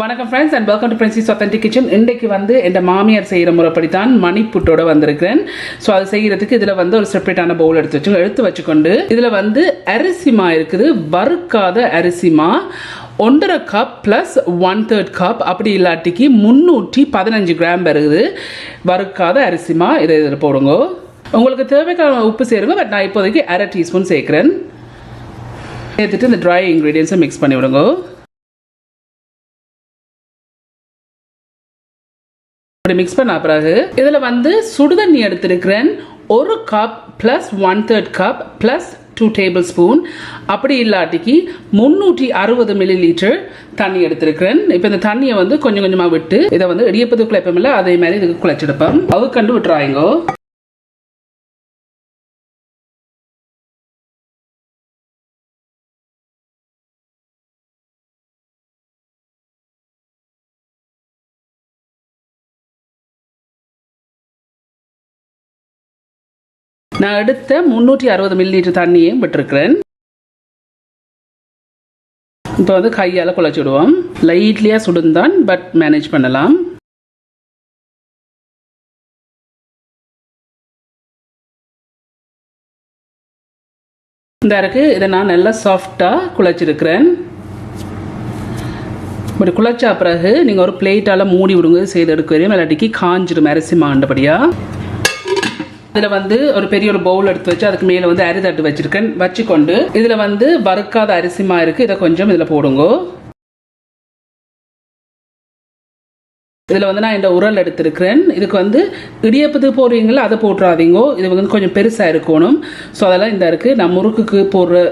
வணக்கம் friends and welcome to princess authentic kitchen இன்றைக்கு வந்து என் மாமியார் செய்கிற முறைப்படி தான் மணிப்புட்டோட வந்திருக்கிறேன். ஸோ அது செய்கிறதுக்கு இதில் வந்து ஒரு செப்பரேட்டான பவுல் எடுத்து வச்சு எடுத்து வச்சுக்கொண்டு இதில் வந்து அரிசிமா இருக்குது. வறுக்காத அரிசிமா ஒன்றரை cup plus one third cup அப்படி இல்லாட்டிக்கு முந்நூற்றி பதினஞ்சு கிராம் வருது வறுக்காத அரிசிமா இதை இதில் போடுங்க. உங்களுக்கு தேவைக்கான உப்பு சேருங்க. பட் நான் இப்போதைக்கு அரை டீஸ்பூன் சேர்க்குறேன். சேர்த்துட்டு இந்த ட்ரை இன்க்ரீடியன்ஸை மிக்ஸ் பண்ணி விடுங்க இப்படி மிக்ஸ் பண்ண பிறகு இதில் வந்து சுடுதண்ணி எடுத்திருக்கிறேன். ஒரு cup plus one third cup plus two tablespoon அப்படி இல்லாட்டிக்கு முந்நூற்றி அறுபது மில்லி லிட்டர் தண்ணி எடுத்திருக்கிறேன். இப்போ இந்த தண்ணியை வந்து கொஞ்சம் கொஞ்சமாக விட்டு இதை வந்து இடியப்பது குழைப்பமில்ல அதே மாதிரி இதுக்கு குழைச்செடுப்பேன் அவுக்கண்டு கண்டு விட்டுறாங்க நான் எடுத்த முந்நூற்றி அறுபது மில்லி லிட்டர் தண்ணியையும் விட்டுருக்கிறேன். இப்போ வந்து கையால் குழச்சி விடுவோம். லைட்லியாக சுடுந்தான் பட் மேனேஜ் பண்ணலாம். இந்த இருக்கு இதை நான் நல்லா சாஃப்டாக குழச்சிருக்கிறேன். இப்படி குழச்சா பிறகு நீங்கள் ஒரு பிளேட்டால் மூடி விடுங்க செய்து எடுக்க வரையும் இல்லாட்டிக்கு காஞ்சிடும் அரிசி மாண்டபடியாக இதில் வந்து ஒரு பெரிய ஒரு பவுல் எடுத்து வச்சு அதுக்கு மேலே வந்து அரி தட்டு வச்சிருக்கேன். வச்சுக்கொண்டு இதில் வந்து வறுக்காத அரிசிமா இருக்குது இதை கொஞ்சம் இதில் போடுங்க. இதில் வந்து நான் இந்த உரல் எடுத்திருக்கிறேன். இதுக்கு வந்து இடியப்பத்துக்கு போடுறீங்களா அதை போட்டுறாதீங்கோ. இது வந்து கொஞ்சம் பெருசாக இருக்கணும். ஸோ அதெல்லாம் இந்த இருக்குது நான் முறுக்குக்கு போடுற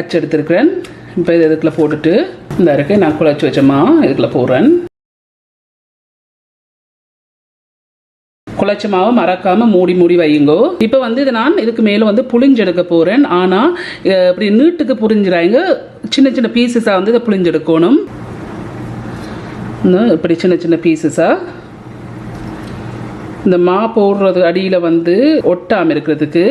அச்சு எடுத்திருக்கிறேன். இப்போ இது இதுக்குள்ள போட்டுட்டு இந்த இருக்குது நான் குழச்சி வச்சோமா இதுக்குள்ள போடுறேன். குழச்ச மாவை மறக்காம மூடி மூடி வையுங்கோ. இப்போ வந்து இதை நான் இதுக்கு மேலே வந்து புளிஞ்செடுக்க போகிறேன் ஆனால் இப்படி நீட்டுக்கு புரிஞ்சிடாங்க சின்ன சின்ன பீசஸாக வந்து இதை புளிஞ்செடுக்கணும் இப்படி சின்ன சின்ன பீசஸாக இந்த மா போடுறது அடியில் வந்து ஒட்டாமல் இருக்கிறதுக்கு.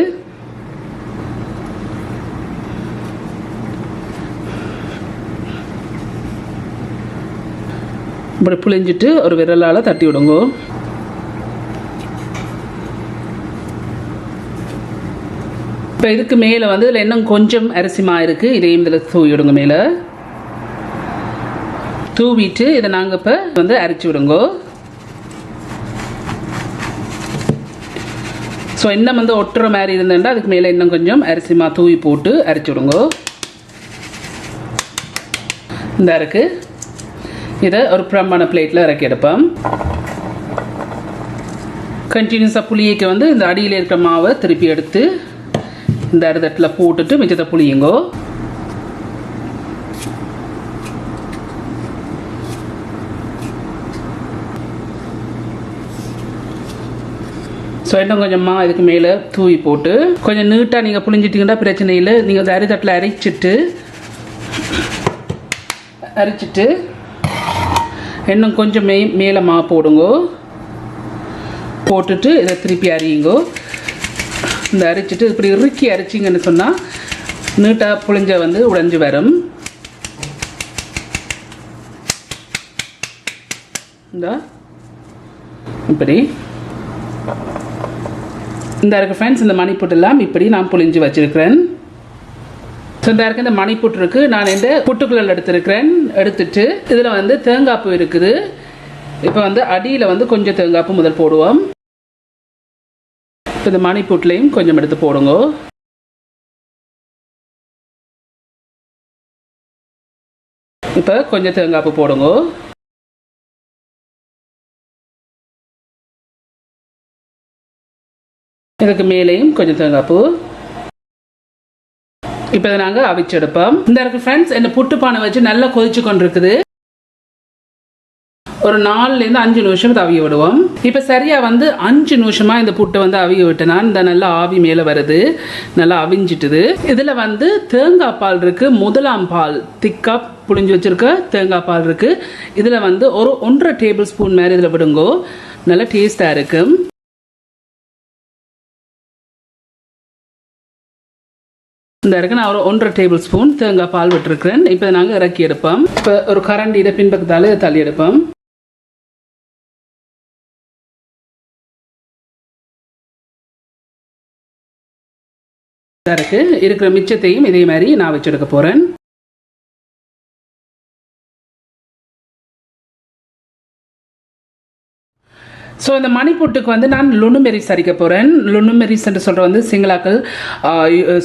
இப்படி புளிஞ்சிட்டு ஒரு விரலால் தட்டி விடுங்கோ. இப்போ இதுக்கு மேலே வந்து இதில் இன்னும் கொஞ்சம் அரிசிமா இருக்குது இதையும் இதில் தூவி விடுங்க மேலே. தூவிட்டு இதை நாங்கள் இப்போ வந்து அரைச்சி விடுங்கோ. ஸோ இன்னும் வந்து ஒட்டுற மாதிரி இருந்தேன்டா அதுக்கு மேலே இன்னும் கொஞ்சம் அரிசிமா தூவி போட்டு அரைச்சி விடுங்கோ. இந்த இருக்கு. இதை ஒரு பிரம்மான பிளேட்டில் இறக்கி எடுப்போம். கண்டினியூஸாக புளியைக்கு வந்து இந்த அடியில் இருக்கிற மாவை திருப்பி எடுத்து இந்த அரிதட்டில் போட்டுட்டு மிச்சத்தை புளியுங்கோ. ஸோ இன்னும் கொஞ்சமாக இதுக்கு மேலே தூவி போட்டு கொஞ்சம் நீட்டாக நீங்கள் புளிஞ்சிட்டிங்கன்னா பிரச்சனை இல்லை. நீங்கள் அந்த அரிதட்டில் அரைச்சிட்டு அரைச்சிட்டு இன்னும் கொஞ்சம் மே மேலே மா போடுங்கோ. போட்டுட்டு இதை திருப்பி அறியுங்கோ இந்த அரைச்சிட்டு இப்படி இறுக்கி அரைச்சிங்கன்னு சொன்னால் நீட்டாக புளிஞ்ச வந்து உடைஞ்சு வரும். இந்த. இப்படி. இந்த இருக்க ஃப்ரெண்ட்ஸ் இந்த மணிப்புட்டெல்லாம் இப்படி நான் புளிஞ்சு வச்சிருக்கிறேன். ஸோ இந்த இருக்க இந்த மணிப்புட்டு இருக்குது நான் இந்த புட்டுக்குழல் எடுத்திருக்கிறேன். எடுத்துட்டு இதில் வந்து தேங்காய்ப்பு இருக்குது. இப்போ வந்து அடியில் வந்து கொஞ்சம் தேங்காய்ப்பு முதல் போடுவோம். இப்போ இந்த மணிப்புட்லேயும் கொஞ்சம் எடுத்து போடுங்க. இப்போ கொஞ்சம் தேங்காய்ப்பு போடுங்க. இதுக்கு மேலேயும் கொஞ்சம் தேங்காய்ப்பு. இப்போ இதை நாங்கள் அவிச்செடுப்போம் இந்த இருக்கு ஃப்ரெண்ட்ஸ் என்ன புட்டு பானை வச்சு நல்லா கொதிச்சு கொண்டிருக்குது. ஒரு நாலுலேருந்து அஞ்சு நிமிஷம் அவிய விடுவோம். இப்போ சரியாக வந்து அஞ்சு நிமிஷமாக இந்த புட்டை வந்து அவிய விட்டனா இந்த நல்லா ஆவி மேலே வருது. நல்லா அவிஞ்சிட்டுது. இதில் வந்து தேங்காய் பால் இருக்குது முதலாம் பால் திக்காக புளிஞ்சு வச்சுருக்க தேங்காய் பால் இருக்குது இதில் வந்து ஒரு ஒன்றரை டேபிள் ஸ்பூன் மாதிரி இதில் விடுங்கோ. நல்லா டேஸ்ட்டாக இருக்கும் இந்த இருக்கு நான் ஒரு ஒன்றரை டேபிள் ஸ்பூன் தேங்காய் பால் விட்டுருக்கிறேன். இப்போ நாங்கள் இறக்கி எடுப்போம். இப்போ ஒரு கரண்டியில் பின்பக்கத்தால் தள்ளி எடுப்போம். இதா இருக்கு. இருக்கிற மிச்சத்தையும் இதே மாதிரி நான் வச்செடுக்க போகிறேன் ஸோ இந்த மணிப்பொட்டுக்கு வந்து நான் லுணுமெரிஸ் அரிக்க போகிறேன் லுணுமெரிஸ் என்று சொல்கிற வந்து சிங்களாக்கள்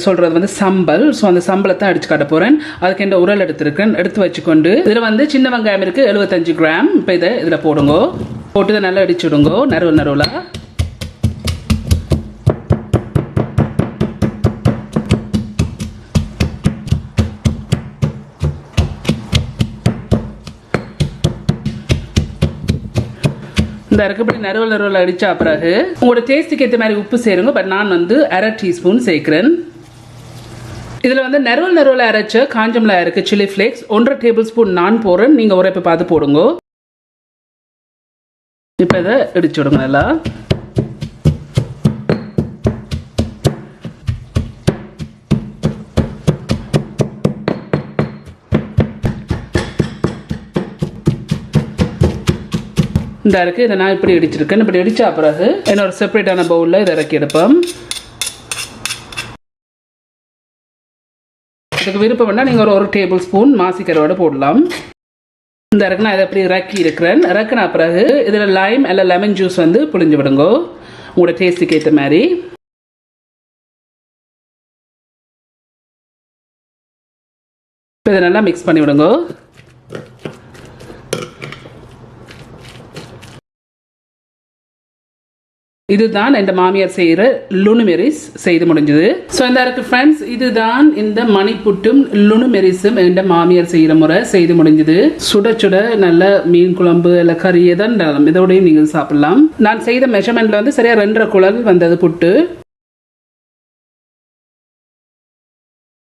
சொல்கிறது வந்து சம்பல். ஸோ அந்த சம்பளத்தை தான் அடிச்சு காட்ட போகிறேன் அதுக்கு என்ன உரல் எடுத்துருக்கேன். எடுத்து வச்சுக்கொண்டு இதில் வந்து சின்ன வெங்காயம் இருக்குது எழுபத்தஞ்சு கிராம். இப்போ இதை இதில் போடுங்க. போட்டு இதை நல்லா அடிச்சு விடுங்கோ. நறுவல் நறுவலாக இந்த இருக்கப்படி நறுவல் நறுவல் அடிச்சா பிறகு உங்களோட டேஸ்ட்டுக்கு ஏற்ற மாதிரி உப்பு சேருங்க. பட் நான் வந்து அரை டீஸ்பூன் சேர்க்குறேன். இதில் வந்து நறுவல் நறுவல் அரைச்ச காஞ்சமிளா இருக்குது சில்லி ஃப்ளேக்ஸ் ஒன்றரை டேபிள் ஸ்பூன் நான் போடுறேன். நீங்கள் உரைப்பை பார்த்து போடுங்க. இப்போ இதை இடிச்சு விடுங்க நல்லா. இந்த இருக்குது இதை நான் இப்படி இடிச்சிருக்கேன். இப்படி இடிச்சா பிறகு என்னோட செப்பரேட்டான பவுலில் இதை இறக்கி எடுப்போம். இதுக்கு விருப்பம் வேணால் நீங்கள் ஒரு ஒரு டேபிள் ஸ்பூன் மாசிக்கரோட போடலாம். இந்த இறக்கு நான் இதை எப்படி இறக்கி இருக்கிறேன். இறக்குனா பிறகு இதில் லைம் இல்லை லெமன் ஜூஸ் வந்து புளிஞ்சு விடுங்க. உங்களோட டேஸ்ட்டுக்கு ஏற்ற மாதிரி. இப்போ இதை நல்லா மிக்ஸ் பண்ணி விடுங்க. இதுதான் இந்த மாமியார் செய்கிற லுணுமெரிஸ் செய்து முடிஞ்சது. ஸோ இந்த இருக்கு ஃப்ரெண்ட்ஸ் இதுதான் இந்த மணிப்புட்டும் லுணுமெரிஸும் இந்த மாமியார் செய்கிற முறை செய்து முடிஞ்சது. சுட சுட நல்ல மீன் குழம்பு இல்லை கறி எதன் இதோடையும் நீங்கள் சாப்பிடலாம். நான் செய்த மெஷர்மெண்ட்ல வந்து சரியா ரெண்டரை குழல் வந்தது புட்டு.